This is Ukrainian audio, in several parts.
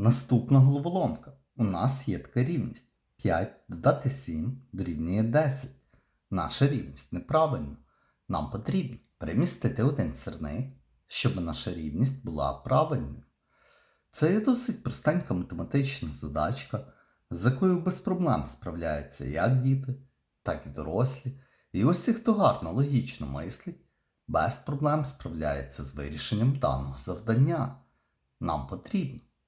Наступна головоломка. У нас є така рівність. 5 додати 7 дорівнює 10. Наша рівність неправильна. Нам потрібно перемістити один сірник, щоб наша рівність була правильною. Це є досить простенька математична задачка, з якою без проблем справляються як діти, так і дорослі. І ось ті, хто гарно логічно мислить, без проблем справляється з вирішенням даного завдання. Нам потрібно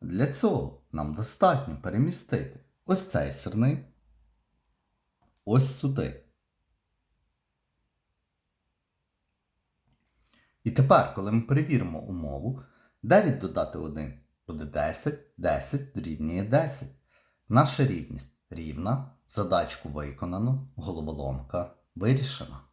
Для цього нам достатньо перемістити ось цей сирник ось сюди. І тепер, коли ми перевіримо умову, 9 додати 1 буде 10, 10 дорівнює 10. Наша рівність рівна, задачку виконано, головоломка вирішена.